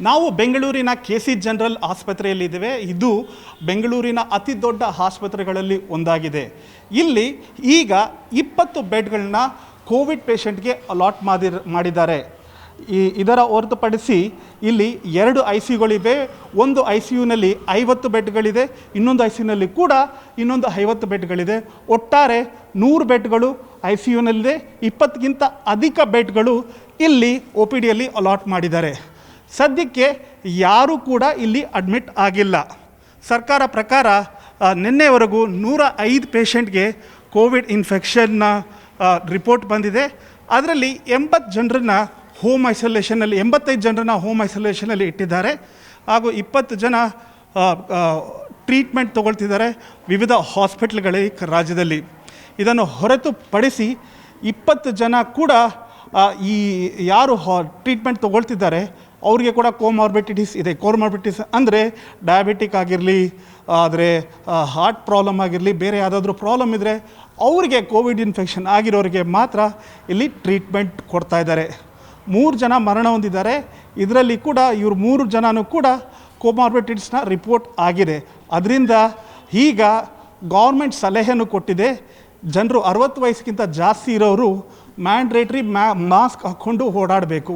ನಾವು ಬೆಂಗಳೂರಿನ K C general ಆಸ್ಪತ್ರೆಯಲ್ಲಿದ್ದೇವೆ. ಇದು ಬೆಂಗಳೂರಿನ ಅತಿ ದೊಡ್ಡ ಆಸ್ಪತ್ರೆಗಳಲ್ಲಿ ಒಂದಾಗಿದೆ. ಇಲ್ಲಿ ಈಗ ಇಪ್ಪತ್ತು ಬೆಡ್ಗಳನ್ನ ಕೋವಿಡ್ ಪೇಷಂಟ್ಗೆ ಅಲಾಟ್ ಮಾಡಿ ಮಾಡಿದ್ದಾರೆ. ಈ, ಇದರ ಹೊರತುಪಡಿಸಿ ಇಲ್ಲಿ ಎರಡು ಐ ಸಿ ಯುಗಳಿವೆ ಒಂದು ಐ ಸಿ ಯುನಲ್ಲಿ ಐವತ್ತು ಬೆಡ್ಗಳಿದೆ. ಇನ್ನೊಂದು ಐ ಸಿ ಯುನಲ್ಲಿ ಕೂಡ ಇನ್ನೊಂದು ಐವತ್ತು ಬೆಡ್ಗಳಿದೆ. ಒಟ್ಟಾರೆ ನೂರು ಬೆಡ್ಗಳು ಐ ಸಿ ಯುನಲ್ಲಿದೆ ಇಪ್ಪತ್ತಕ್ಕಿಂತ ಅಧಿಕ ಬೆಡ್ಗಳು ಇಲ್ಲಿ ಒ ಪಿ ಡಿಯಲ್ಲಿ ಅಲಾಟ್ ಮಾಡಿದ್ದಾರೆ. ಸದ್ಯಕ್ಕೆ ಯಾರೂ ಕೂಡ ಇಲ್ಲಿ ಅಡ್ಮಿಟ್ ಆಗಿಲ್ಲ. ಸರ್ಕಾರ ಪ್ರಕಾರ ನಿನ್ನೆವರೆಗೂ ನೂರ ಐದು ಪೇಷಂಟ್ಗೆ ಕೋವಿಡ್ ಇನ್ಫೆಕ್ಷನ್ನ ರಿಪೋರ್ಟ್ ಬಂದಿದೆ. ಅದರಲ್ಲಿ ಎಂಬತ್ತು ಜನರನ್ನ ಹೋಮ್ ಐಸೋಲೇಷನಲ್ಲಿ ಎಂಬತ್ತೈದು ಜನರನ್ನ ಹೋಮ್ ಐಸೋಲೇಷನಲ್ಲಿ ಇಟ್ಟಿದ್ದಾರೆ. ಹಾಗೂ ಇಪ್ಪತ್ತು ಜನ ಟ್ರೀಟ್ಮೆಂಟ್ ತೊಗೊಳ್ತಿದ್ದಾರೆ ವಿವಿಧ ಹಾಸ್ಪಿಟ್ಲ್ಗಳ ರಾಜ್ಯದಲ್ಲಿ. ಇದನ್ನು ಹೊರತುಪಡಿಸಿ ಇಪ್ಪತ್ತು ಜನ ಕೂಡ ಈ, ಯಾರು ಟ್ರೀಟ್ಮೆಂಟ್ ತೊಗೊಳ್ತಿದ್ದಾರೆ ಅವರಿಗೆ ಕೂಡ ಕೋಮಾರ್ಬಿಟಿಟೀಸ್ ಇದೆ. ಕೋಮಾರ್ಬಿಟಿಸ್ ಅಂದರೆ ಡಯಾಬಿಟಿಕ್ ಆಗಿರಲಿ, ಆದರೆ ಹಾರ್ಟ್ ಪ್ರಾಬ್ಲಮ್ ಆಗಿರಲಿ, ಬೇರೆ ಯಾವುದಾದ್ರೂ ಪ್ರಾಬ್ಲಮ್ ಇದ್ದರೆ ಅವರಿಗೆ ಕೋವಿಡ್ ಇನ್ಫೆಕ್ಷನ್ ಆಗಿರೋರಿಗೆ ಮಾತ್ರ ಇಲ್ಲಿ ಟ್ರೀಟ್ಮೆಂಟ್ ಕೊಡ್ತಾ ಇದ್ದಾರೆ. ಮೂರು ಜನ ಮರಣ ಹೊಂದಿದ್ದಾರೆ. ಇದರಲ್ಲಿ ಕೂಡ ಇವರು ಮೂರು ಜನನೂ ಕೂಡ ಕೋಮಾರ್ಬಿಟಿಟಿಸ್ನ ರಿಪೋರ್ಟ್ ಆಗಿದೆ. ಅದರಿಂದ ಈಗ ಗೌರ್ಮೆಂಟ್ ಸಲಹೆಯನ್ನು ಕೊಟ್ಟಿದೆ. ಜನರು ಅರವತ್ತು ವಯಸ್ಸಿಗಿಂತ ಜಾಸ್ತಿ ಇರೋರು ಮ್ಯಾಂಡ್ರೇಟ್ರಿ ಮ್ಯಾ ಮಾಸ್ಕ್ ಹಾಕ್ಕೊಂಡು ಓಡಾಡಬೇಕು.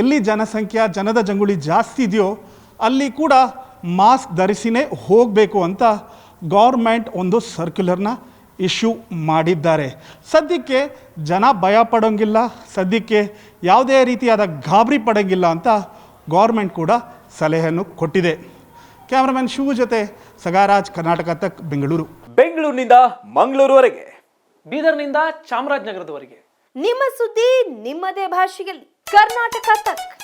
ಎಲ್ಲಿ ಜನಸಂಖ್ಯಾ ಜನದ ಜಂಗುಳಿ ಜಾಸ್ತಿ ಇದೆಯೋ ಅಲ್ಲಿ ಕೂಡ ಮಾಸ್ಕ್ ಧರಿಸಿನೇ ಹೋಗಬೇಕು ಅಂತ ಗೌರ್ಮೆಂಟ್ ಒಂದು ಸರ್ಕ್ಯುಲರ್ನ ಇಶ್ಯೂ ಮಾಡಿದ್ದಾರೆ. ಸದ್ಯಕ್ಕೆ ಜನ ಭಯ ಪಡೋಂಗಿಲ್ಲ ಸದ್ಯಕ್ಕೆ ಯಾವುದೇ ರೀತಿಯಾದ ಗಾಬರಿ ಪಡೋಂಗಿಲ್ಲ ಅಂತ ಗೌರ್ಮೆಂಟ್ ಕೂಡ ಸಲಹೆಯನ್ನು ಕೊಟ್ಟಿದೆ. ಕ್ಯಾಮ್ರಾಮನ್ ಶಿವು ಜೊತೆ ಸಗಾರಾಜ್ ಕರ್ನಾಟಕ ತಕ್ ಬೆಂಗಳೂರು. ಬೆಂಗಳೂರಿನಿಂದ ಮಂಗಳೂರುವರೆಗೆ. ಬೀದರ್ನಿಂದ ಚಾಮರಾಜನಗರದವರೆಗೆ. ನಿಮ್ಮ ಸುದ್ದಿ ನಿಮ್ಮದೇ ಭಾಷೆಯಲ್ಲಿ. ಕರ್ನಾಟಕ ತಕ್